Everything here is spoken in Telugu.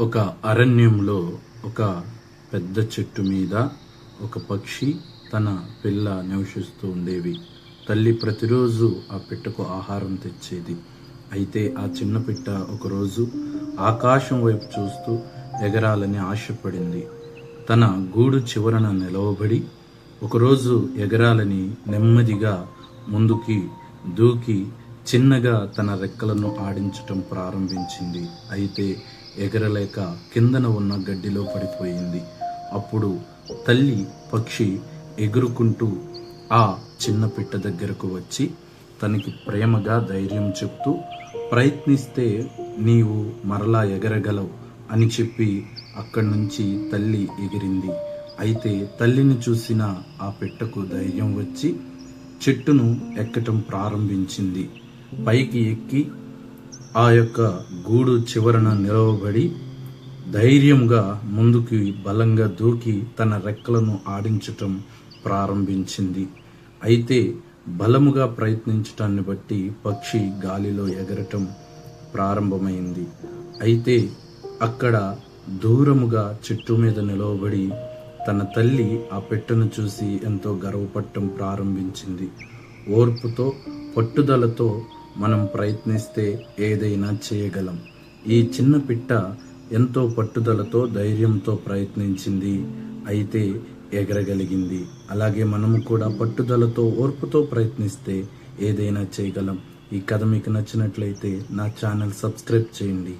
ఒక అరణ్యంలో ఒక పెద్ద చెట్టు మీద ఒక పక్షి తన పిల్ల నివసిస్తూ ఉండేవి. తల్లి ప్రతిరోజు ఆ పిట్టకు ఆహారం తెచ్చేది. అయితే ఆ చిన్న పిట్ట ఒకరోజు ఆకాశం వైపు చూస్తూ ఎగరాలని ఆశపడింది. తన గూడు చివరన నిలవబడి ఒకరోజు ఎగరాలని నెమ్మదిగా ముందుకి దూకి చిన్నగా తన రెక్కలను ఆడించటం ప్రారంభించింది. అయితే ఎగరలేక కిందన ఉన్న గడ్డిలో పడిపోయింది. అప్పుడు తల్లి పక్షి ఎగురుకుంటూ ఆ చిన్న పిట్ట దగ్గరకు వచ్చి తనకి ప్రేమగా ధైర్యం చెప్తూ ప్రయత్నిస్తే నీవు మరలా ఎగరగలవు అని చెప్పి అక్కడి నుంచి తల్లి ఎగిరింది. అయితే తల్లిని చూసిన ఆ పిట్టకు ధైర్యం వచ్చి చెట్టును ఎక్కటం ప్రారంభించింది. పైకి ఎక్కి ఆ యొక్క గూడు చివరన నిలవబడి ధైర్యంగా ముందుకి బలంగా దూకి తన రెక్కలను ఆడించటం ప్రారంభించింది. అయితే బలముగా ప్రయత్నించటాన్ని బట్టి పక్షి గాలిలో ఎగరటం ప్రారంభమైంది. అయితే అక్కడ దూరముగా చెట్టు మీద నిలవబడి తన తల్లి ఆ పెట్టెను చూసి ఎంతో గర్వపడటం ప్రారంభించింది. ఓర్పుతో పట్టుదలతో మనం ప్రయత్నిస్తే ఏదైనా చేయగలం. ఈ చిన్న పిట్ట ఎంతో పట్టుదలతో ధైర్యంతో ప్రయత్నించింది. అయితే ఎగరగలిగింది. అలాగే మనము కూడా పట్టుదలతో ఓర్పుతో ప్రయత్నిస్తే ఏదైనా చేయగలం. ఈ కథ మీకు నచ్చినట్లయితే నా ఛానల్ సబ్స్క్రైబ్ చేయండి.